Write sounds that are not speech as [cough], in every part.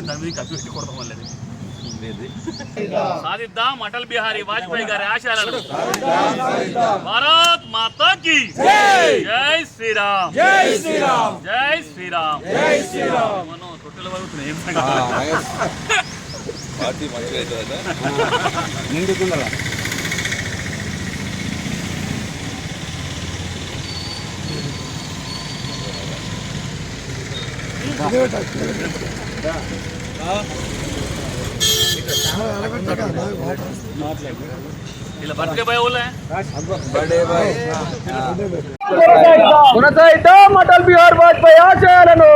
దాని మీద ఖర్చు పెట్టకూడదు మళ్ళీ. సాధిద్దాం అటల్ బిహారీ వాజ్పేయి గారి ఆశయాలను. భారత్ మాతా కి జై శ్రీరామ్. జై శ్రీరామ్. జై శ్రీరామ్. జై శ్రీరామ్. మనం తొట్టెల వరకు ఏం? [laughs] పార్టీ మంచిగా కొనసాగిద్దాం అటల్ బిహార్ వాజ్పేయి ఆశయాలను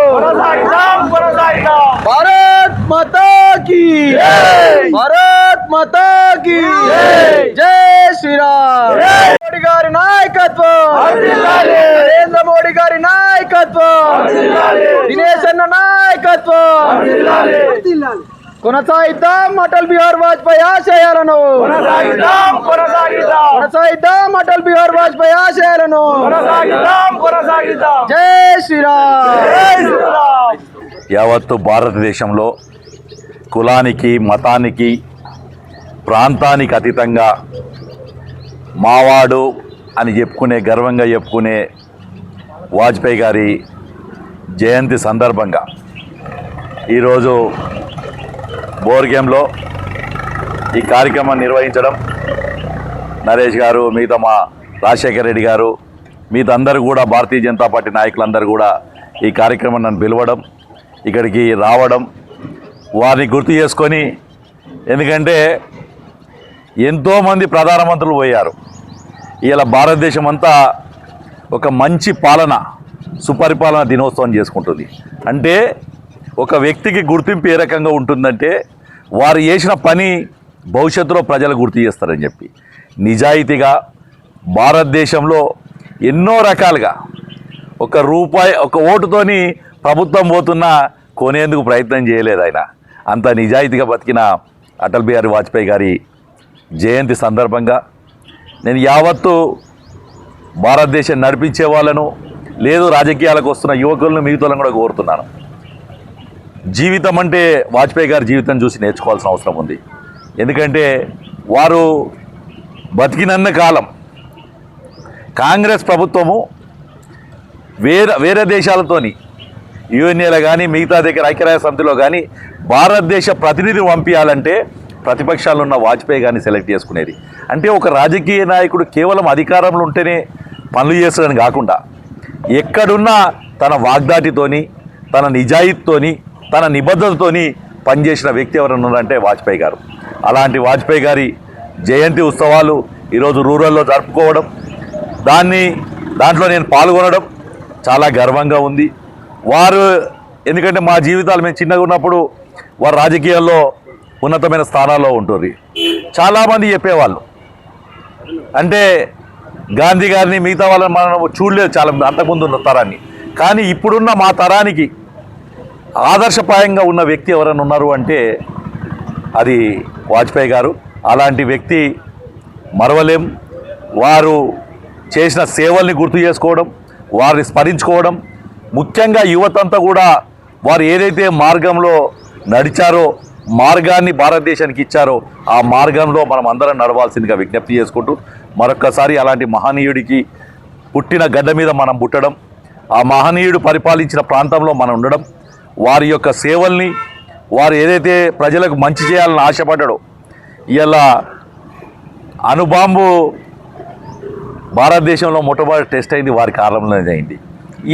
భారత్ మాతా కీ భారత్ మాతా కీ జై శ్రీరామ్ గారి నాయకత్వం నరేంద్ర మోడీ గారి నాయకత్వం. దినేష్ అన్న నాయకత్వం. కొనసాగిద్దాం అటల్ బిహార్ వాజ్పేయి ఆశయాలను. కొనసాగిద్దాం అటల్ బిహార్ వాజ్పేయి ఆశయాలను. జై శ్రీరామ్. యావత్తు భారతదేశంలో కులానికి మతానికి ప్రాంతానికి అతీతంగా మావాడు అని చెప్పుకునే గర్వంగా చెప్పుకునే వాజ్పేయి గారి జయంతి సందర్భంగా ఈరోజు బోర్గేమ్లో ఈ కార్యక్రమం నిర్వహించడం నరేష్ గారు మిగతా మా రాజశేఖర రెడ్డి గారు మీతందరూ కూడా భారతీయ జనతా పార్టీ నాయకులందరూ కూడా ఈ కార్యక్రమం నన్ను పిలవడం ఇక్కడికి రావడం వారిని గుర్తు చేసుకొని ఎందుకంటే ఎంతోమంది ప్రధానమంత్రులు పోయారు. ఇలా భారతదేశం అంతా ఒక మంచి పాలన సుపరిపాలన దినోత్సవం చేసుకుంటుంది. అంటే ఒక వ్యక్తికి గుర్తింపు ఏ రకంగా ఉంటుందంటే వారు చేసిన పని భవిష్యత్తులో ప్రజలు గుర్తు చేస్తారని చెప్పి. నిజాయితీగా భారతదేశంలో ఎన్నో రకాలుగా ఒక రూపాయి ఒక ఓటుతోని ప్రభుత్వం పోతున్నా కొనేందుకు ప్రయత్నం చేయలేదు ఆయన. అంత నిజాయితీగా బతికిన అటల్ బిహారీ వాజ్పేయి గారి జయంతి సందర్భంగా నేను యావత్తు భారతదేశం నడిపించే వాళ్ళను లేదు రాజకీయాలకు వస్తున్న యువకులను మిగతాలను కూడా కోరుతున్నాను. జీవితం అంటే వాజ్పేయి గారి జీవితం చూసి నేర్చుకోవాల్సిన అవసరం ఉంది. ఎందుకంటే వారు బతికినన్న కాలం కాంగ్రెస్ ప్రభుత్వము వేరే వేరే దేశాలతోని యుఎన్ఏలో కానీ మిగతా దగ్గర ఐక్యరాజ్య సమితిలో కానీ భారతదేశ ప్రతినిధి పంపించాలంటే ప్రతిపక్షాలు ఉన్న వాజ్పేయి గారిని సెలెక్ట్ చేసుకునేది. అంటే ఒక రాజకీయ నాయకుడు కేవలం అధికారంలో ఉంటేనే పనులు చేస్తాడని కాకుండా ఎక్కడున్నా తన వాగ్దాటితోని తన నిజాయితీతోని తన నిబద్ధతతోని పనిచేసిన వ్యక్తి ఎవరైనా ఉన్నారంటే వాజ్పేయి గారు. అలాంటి వాజ్పేయి గారి జయంతి ఉత్సవాలు ఈరోజు రూరల్లో జరుపుకోవడం దాన్ని దాంట్లో నేను పాల్గొనడం చాలా గర్వంగా ఉంది. వారు ఎందుకంటే మా జీవితాలు మేము చిన్నగా ఉన్నప్పుడు వారు రాజకీయాల్లో ఉన్నతమైన స్థానాల్లో ఉంటుంది చాలామంది చెప్పేవాళ్ళు. అంటే గాంధీ గారిని మిగతా వాళ్ళని మనం చూడలేదు చాలా అంతకుముందు ఉన్న తరాన్ని. కానీ ఇప్పుడున్న మా తరానికి ఆదర్శప్రాయంగా ఉన్న వ్యక్తి ఎవరైనా ఉన్నారు అంటే అది వాజ్పేయి గారు. అలాంటి వ్యక్తి మరవలేం. వారు చేసిన సేవల్ని గుర్తు చేసుకోవడం వారిని స్మరించుకోవడం ముఖ్యంగా యువతంతా కూడా వారు ఏదైతే మార్గంలో నడిచారో మార్గాన్ని భారతదేశానికి ఇచ్చారో ఆ మార్గంలో మనం అందరం నడవాల్సిందిగా విజ్ఞప్తి చేసుకుంటూ మరొక్కసారి అలాంటి మహనీయుడికి పుట్టిన గడ్డ మీద మనం పుట్టడం ఆ మహనీయుడు పరిపాలించిన ప్రాంతంలో మనం ఉండడం వారి యొక్క సేవల్ని వారు ఏదైతే ప్రజలకు మంచి చేయాలని ఆశపడ్డాడో ఇలా అణుబాంబు భారతదేశంలో మొట్టమొదటి టెస్ట్ అయింది వారి కాలంలోనే అయింది.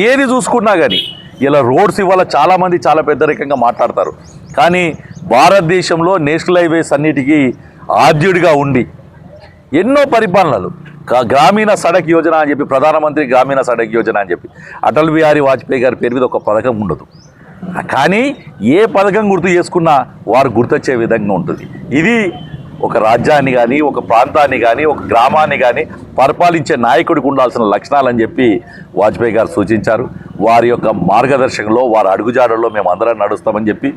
ఏది చూసుకున్నా కానీ ఇలా రోడ్స్ ఇవాళ చాలామంది చాలా పెద్దరికంగా మాట్లాడతారు. కానీ భారతదేశంలో నేషనల్ హైవేస్ అన్నిటికీ ఆద్యుడిగా ఉండి ఎన్నో పరిపాలనలు. గ్రామీణ సడక్ యోజన అని చెప్పి ప్రధానమంత్రి గ్రామీణ సడక్ యోజన అని చెప్పి అటల్ బిహారీ వాజ్పేయి గారి పేరు మీద ఒక పథకం ఉండదు. కానీ ఏ పథకం గుర్తు చేసుకున్నా వారు గుర్తొచ్చే విధంగా ఉంటుంది. ఇది ఒక రాజ్యాన్ని కానీ ఒక ప్రాంతాన్ని కానీ ఒక గ్రామాన్ని కానీ పరిపాలించే నాయకుడికి ఉండాల్సిన లక్షణాలని చెప్పి వాజ్పేయి గారు సూచించారు. వారి యొక్క మార్గదర్శకంలో వారి అడుగుజాడల్లో మేము అందరం నడుస్తామని చెప్పి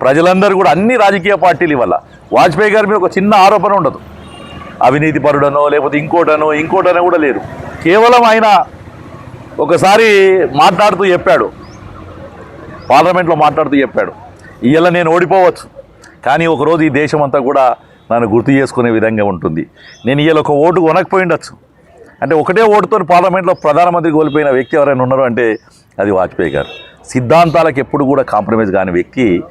ప్రజలందరూ కూడా అన్ని రాజకీయ పార్టీలు వల్ల వాజ్పేయి గారి మీద ఒక చిన్న ఆరోపణ ఉండదు. అవినీతి పరుడనో లేకపోతే ఇంకోటనో ఇంకోటనో కూడా లేరు. కేవలం ఆయన ఒకసారి మాట్లాడుతూ చెప్పాడు. పార్లమెంట్లో మాట్లాడుతూ చెప్పాడు. ఇవాళ నేను ఓడిపోవచ్చు. కానీ ఒకరోజు ఈ దేశం అంతా కూడా నన్ను గుర్తు చేసుకునే విధంగా ఉంటుంది. నేను ఇవాళ ఒక ఓటు కొనకపోయిండొచ్చు అంటే ఒకటే ఓటుతో పార్లమెంట్లో ప్రధానమంత్రి కోల్పోయిన వ్యక్తి ఎవరైనా ఉన్నారు అంటే అది వాజ్పేయి గారు. సిద్ధాంతాలకు ఎప్పుడు కూడా కాంప్రమైజ్ కాని వ్యక్తి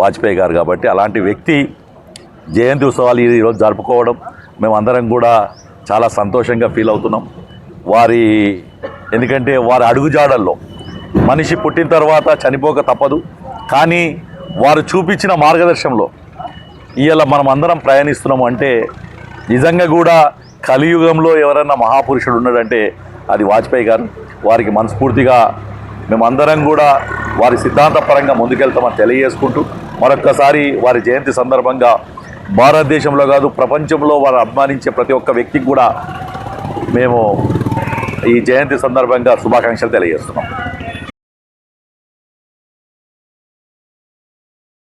వాజ్పేయి గారు కాబట్టి అలాంటి వ్యక్తి జయంతి ఉత్సవాలు ఈరోజు జరుపుకోవడం మేమందరం కూడా చాలా సంతోషంగా ఫీల్ అవుతున్నాం. వారి ఎందుకంటే వారి అడుగుజాడల్లో మనిషి పుట్టిన తర్వాత చనిపోక తప్పదు. కానీ వారు చూపించిన మార్గదర్శనంలో ఇవాళ మనం అందరం ప్రయాణిస్తున్నాం అంటే నిజంగా కూడా కలియుగంలో ఎవరైనా మహాపురుషుడు ఉన్నాడంటే అది వాజ్పేయి గారు. వారికి మనస్ఫూర్తిగా మేమందరం కూడా వారి సిద్ధాంతపరంగా ముందుకెళ్తామని తెలియజేసుకుంటూ మరొక్కసారి వారి జయంతి సందర్భంగా భారతదేశంలో కాదు ప్రపంచంలో వారు అభిమానించే ప్రతి ఒక్క వ్యక్తికి కూడా మేము ఈ జయంతి సందర్భంగా శుభాకాంక్షలు తెలియజేస్తున్నాం.